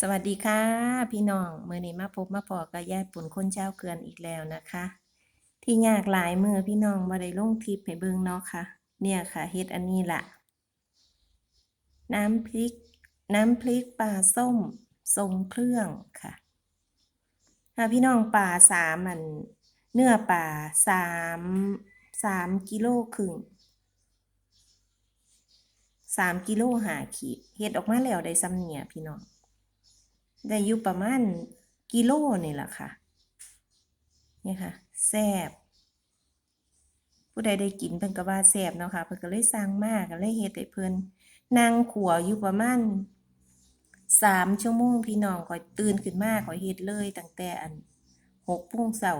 สวัสดีค่ะ พี่น้องมื้อนี้มาพบมาพอกับยายปุ่นคนเจ้าเกือนอีกแล้วนะคะ ที่ยากหลายมือพี่น้องบ่ได้ลงคลิปให้เบิ่งเนาะค่ะ เนี่ยค่ะเฮ็ดอันนี้ล่ะน้ำพริก น้ำพริกปลาส้มทรงเครื่องค่ะค่ะพี่น้องปลาสามอันเนื้อปลาสามสามกิโลครึ่งสามกิโลหาขีดเฮ็ดออกมาแล้วได้ซ้ำเนี่ยพี่น้อง ได้อยู่ประมาณกิโลนี่แหละค่ะ นี่ค่ะแซบผู้ใดได้กินเพิ่นก็ว่าแซบเนาะค่ะเพิ่นก็เลยสั่งมากก็เลยเฮ็ดให้เพิ่นนั่งขัวอยู่ประมาณสามชั่วโมงพี่น้องข่อยตื่นขึ้นมาข่อยเฮ็ดเลยตั้งแต่อันหกโมงเช้า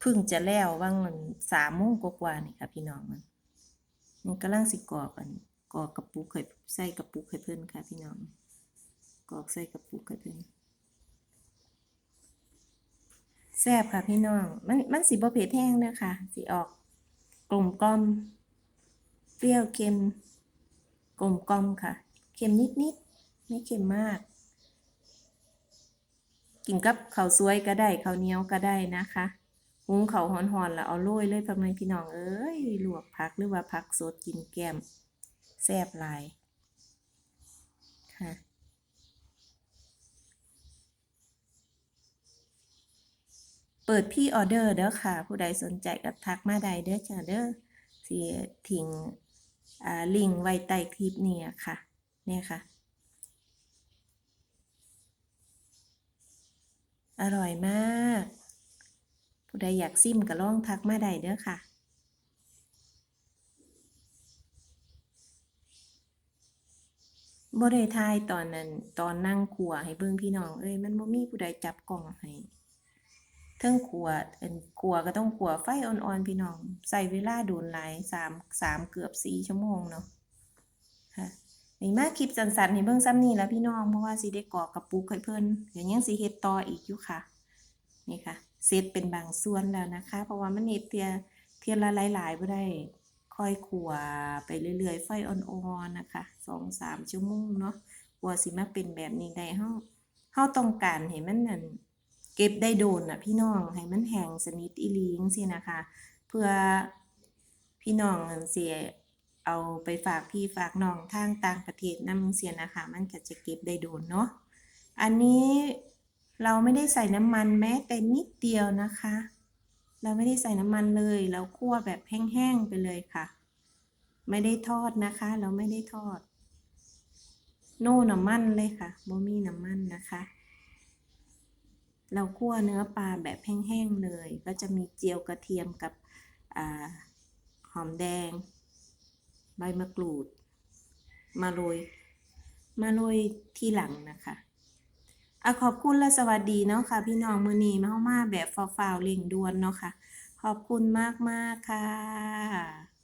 เพิ่งจะแล้วว่างมันสามโมงกว่าๆนี่ค่ะ พี่น้องมันมันกำลังสิกรอกอันกรอกกระปุกให้ใส่กระปุกให้เพิ่นค่ะพี่น้อง กรอกใส่กระปุกกันเป็นแซ่บค่ะพี่น้อง มันมันสีบ่เผ็ดแห้งนะคะสีออกกลมกลมเปรี้ยวเค็ม กลมกลมค่ะ เค็มนิดนิดไม่เค็มมาก กินกับข้าวสวยก็ได้ข้าวเหนียวก็ได้นะคะหุงข้าวหอนๆแล้วเอาโรยเลยพ่อแม่พี่น้องเอ้ยลวกผักหรือว่าผักสดกินแกมแซ่บหลายค่ะ เปิดพี่ออเดอร์เด้อค่ะ ผู้ใดสนใจก็ทักมาได้เด้อจ้าเด้อสิทิ้งอ่าลิงไว้ใต้คลิปนี้อะค่ะ เนี่ยค่ะ อร่อยมาก ผู้ใดอยากซิมก็ล่องทักมาได้เด้อค่ะบ่ได้ทายตอนนั้นตอนนั่งขัวให้เบิ่งพี่น้องเอ้ยมันบ่มีผู้ใดจับกล้องให้ เทิงขัวเอ็นขัวก็ต้องขัวไฟอ่อนๆพี่น้องใส่เวลาโดนหลายสามสามเกือบสี่ชั่วโมงเนาะค่ะนี่มาคลิปสั้นๆให้เบิ่งซ้ำนี่แล้วพี่น้องเพราะว่าสิได้กรอกกระปุกให้เพิ่นเดี๋ยวยังสิเฮ็ดต่ออีกอยู่ค่ะ นี่ค่ะเสร็จเป็นบางส่วนแล้วนะคะ เพราะว่ามันเฮ็ดเทียเทียละหลายๆบ่ได้ค่อยขัวไปเรื่อยๆ ไฟอ่อนๆนะคะสองสามชั่วโมงเนาะกว่าสิมาเป็นแบบนี้ได้เฮาเฮาต้องการให้มันนั่น เก็บได้โดนน่ะพี่น้องให้มันแห้งสนิทอีลีงซี่นะคะ เพื่อพี่น้องนั่นสิเอาไปฝากพี่ฝากน้องทางต่างประเทศนำจั่งซี้นะคะ มันก็จะเก็บได้โดนเนาะอันนี้เราไม่ได้ใส่น้ำมันแม้แต่นิดเดียวนะคะ เราไม่ได้ใส่น้ำมันเลย เราคั่วแบบแห้งๆไปเลยค่ะ ไม่ได้ทอดนะคะ เราไม่ได้ทอด โน่น้ำมันเลยค่ะบ่มีน้ำมันนะคะ เราคั่วเนื้อปลาแบบแห้งๆเลย ก็จะมีเจียวกระเทียมกับอหอมแดง ใบมะกรูด มาโรย มาโรยทีหลังนะคะอะขอบคุณและสวัสดีเนาะค่ะ พี่น้องมือนีมาเข้ามาแบบฟาวๆเร่งด่วนเนาะค่ะ ขอบคุณมากๆค่ะ